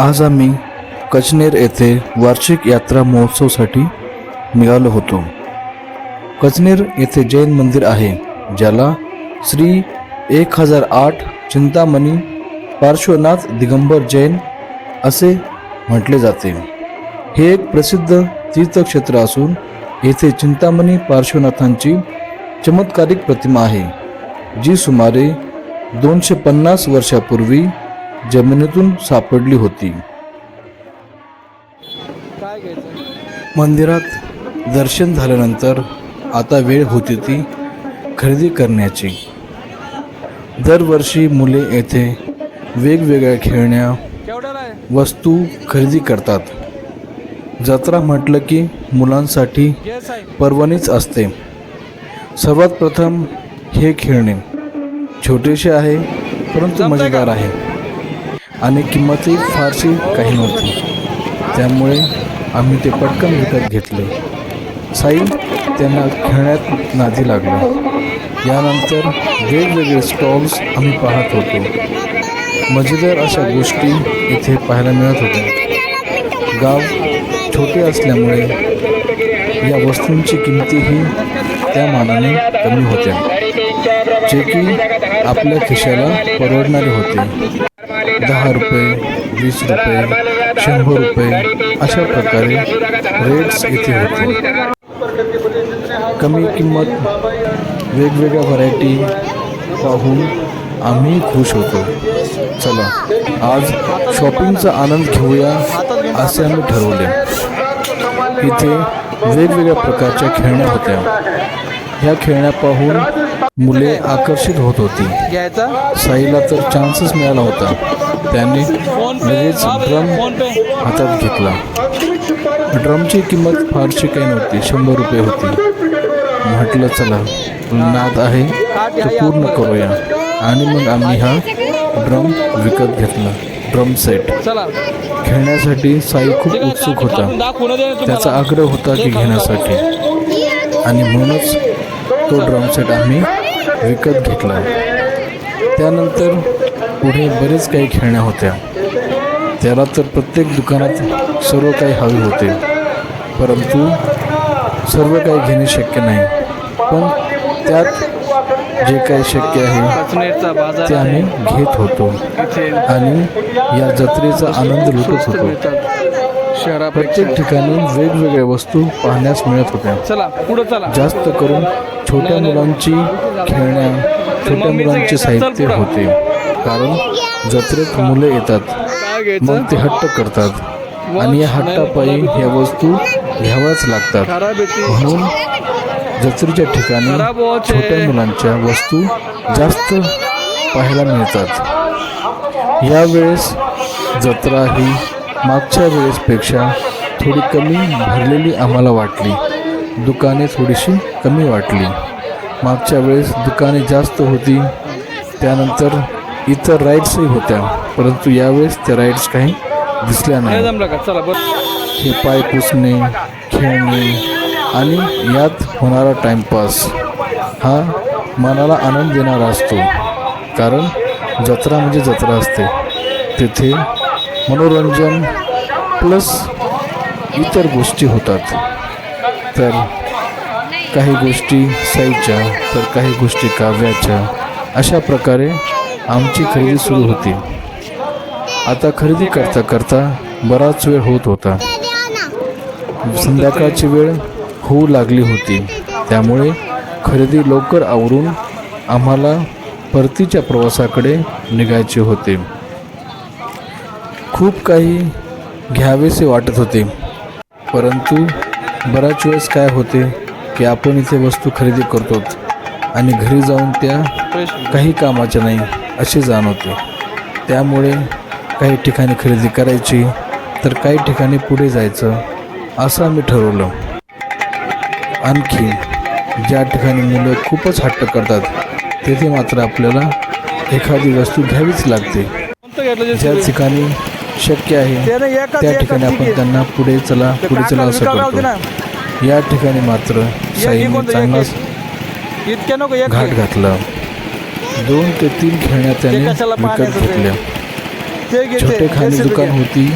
आज आम्ही कचनेर येथे वार्षिक यात्रा महोत्सवसाठी निघालो होतो. कचनेर येथे जैन मंदिर आहे ज्याला श्री एक हजार आठ चिंतामणी पार्श्वनाथ दिगंबर जैन असे म्हटले जाते. हे एक प्रसिद्ध तीर्थक्षेत्र असून येथे चिंतामणी पार्श्वनाथांची चमत्कारिक प्रतिमा आहे जी सुमारे दोनशे पन्नास वर्षापूर्वी जमिनीतून सापडली होती. मंदिरात दर्शन झाल्यानंतर आता वेळ होती ती खरेदी करण्याची. दरवर्षी मुले येथे वेगवेगळ्या खेळण्या वस्तू खरेदी करतात. जत्रा म्हटलं की मुलांसाठी पर्वणीच असते. सर्वात प्रथम हे खेळणे. छोटेसे आहे परंतु मजेदार आहे. आणि किंमतही फारशी काही नव्हती. त्यामुळे आम्ही ते पटकन विकत घेतले. साई त्यांना खेळण्यात नादी लागला यानंतर वेगवेगळे स्टॉल्स आम्ही पाहत होतो. मजेदार अशा गोष्टी इथे पाहायला मिळत होत्या. गाव छोटे असल्यामुळे या वस्तूंची किमतीही त्या मानाने कमी होत्या जे की आपल्या खिशाला परवडणारे होते. दहा रुपये वीस रुपये शंभर रुपये अशा प्रकारे रेट्स इथे होते. कमी किंमत वेगवेगळ्या व्हरायटी पाहून आम्ही खुश होतो. चला आज शॉपिंगचा आनंद घेऊया असे आम्ही ठरवले. इथे वेगवेगळ्या प्रकारच्या खेळण्या होत्या. ह्या खेळण्या पाहून मुले आकर्षित होत होती. साईला तर चान्सच मिळाला होता. त्याने लगेच ड्रम हातात घेतला. ड्रमची किंमत फारशी काही नव्हती. शंभर रुपये होती. म्हटलं चला नाद आहे तो पूर्ण करूया. आणि मग आम्ही हा ड्रम विकत घेतला. ड्रम सेट खेळण्यासाठी साई खूप उत्सुक होता. त्याचा आग्रह होता की घेण्यासाठी. आणि म्हणूनच तो ड्रम सेट आम्ही विकत घेतला. त्यानंतर पुढे बरेच काही खेळण्या होत्या. त्याला तर प्रत्येक दुकानात सर्व काही हवे होते. परंतु सर्व काही घेणे शक्य नाही. पण त्यात जे काही शक्य आहे ते आम्ही घेत होतो. आणि या जत्रेचा आनंद लुटत होतो. शहरापेक्षा प्रत्येक ठिकाणी वेगवेगळ्या वस्तू पाहण्यास मिळत होत्या. चला पुढे चला. जास्त करून छोट्या मुलांची खेळण्या छोट्या मुलांचे साहित्य होते. कारण जत्रेत मुलं येतात. मग ते हट्ट करतात. आणि या हट्टापायी ह्या वस्तू घ्याव्याच लागतात. म्हणून जत्रेच्या ठिकाणी. छोट्या मुलांच्या वस्तू जास्त पाहायला मिळतात. यावेळेस जत्रा ही मागच्या वेळेसपेक्षा थोडी कमी भरलेली आम्हाला वाटली. दुकाने थोडीशी कमी वाटली. मागच्या वेळेस दुकाने जास्त होती त्यानंतर इतर राईड्सही होत्या परंतु यावेळेस त्या राईड्स काही दिसल्या नाही. हे पाय पुसणे खेळणे आणि यात होणारा टाइमपास हा मनाला आनंद देणारा असतो. कारण जत्रा म्हणजे जत्रा असते. तेथे मनोरंजन प्लस इतर गोष्टी होतात. तर काही गोष्टी साईच्या तर काही गोष्टी काव्याच्या अशा प्रकारे आमची खरेदी सुरू होती. आता खरेदी करता करता बराच वेळ होत होता. संध्याकाळची वेळ होऊ लागली होती. त्यामुळे खरेदी लवकर आवरून आम्हाला परतीच्या प्रवासाकडे निघायचे होते. खूप काही घ्यावेसे वाटत होते. परंतु बराच वेळेस काय होते की आपण इथे वस्तू खरेदी करतो आणि घरी जाऊन त्या काही कामाच्या नाही असे जाणवते. त्यामुळे काही ठिकाणी खरेदी करायची तर काही ठिकाणी पुढे जायचं असं आम्ही ठरवलं. आणखी ज्या ठिकाणी मुलं खूपच हट्ट करतात तेथे मात्र आपल्याला एखादी वस्तू घ्यावीच लागते. ज्या ठिकाणी शक्य आहे. त्या ठिकाणी आपण. त्यांना पुढे चला पुढे चला असं करतो. या ठिकाणी मात्र साईने चांगलाच इतक्या नको एक घाट. घातला. दोन ते तीन खेळण्या त्याने विकत? घेतल्या. छोटे खाणी दुकान. होती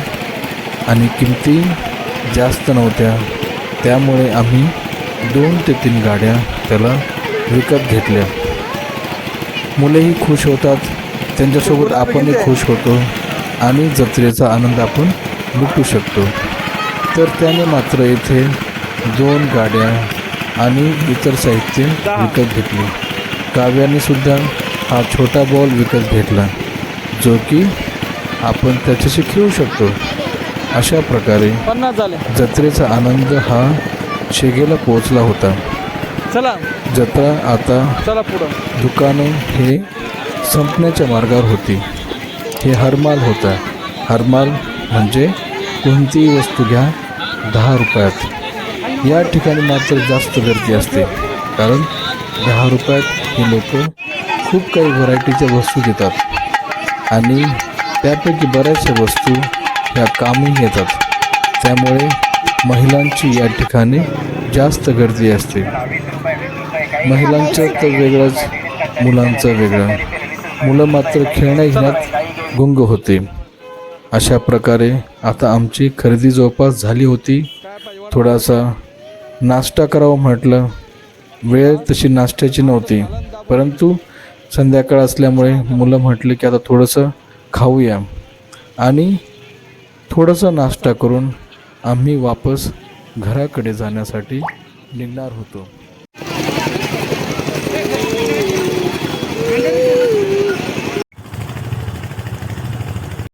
आणि किमती जास्त नव्हत्या. त्यामुळे आम्ही दोन ते तीन गाड्या त्याला विकत घेतल्या. मुलेही खुश होतात. त्यांच्यासोबत आपणही खुश होतो. आणि जत्रेचा आनंद आपण लुटू शकतो. तर त्याने मात्र येथे दोन गाड्या आणि इतर साहित्य विकत घेतले. काव्याने सुद्धा हा छोटा बॉल विकत घेतला जो की आपण त्याच्याशी खेळू शकतो. अशा प्रकारे जत्रेचा आनंद हा शेगेला पोहोचला होता. चला. जत्रा आता चला पुढं. दुकाने हे संपण्याच्या मार्गावर होती. हे हरमाल होता. हरमाल म्हणजे कोणतीही वस्तू घ्या दहा रुपयात. या ठिकाणी मात्र जास्त गर्दी असते. कारण दहा रुपयात हे लोक खूप काही व्हरायटीच्या वस्तू देतात आणि त्यापैकी बऱ्याचशा वस्तू ह्या कामी येतात. त्यामुळे महिलांची या ठिकाणी जास्त गर्दी असते. महिलांचं तर वेगळंच मुलांचं वेगळं. मुलं मात्र खेळण्या घेण्यात गुंग होते. अशा प्रकारे आता आमची खरेदी जवळपास झाली होती. थोडासा नाश्ता करावा म्हटलं. वेळ तशी नाश्त्याची नव्हती. परंतु संध्याकाळ असल्यामुळे मुलं म्हटले की आता थोडंसं खाऊया. आणि थोडंसं नाश्ता करून आम्ही वापस घराकडे जाण्यासाठी निघणार होतो.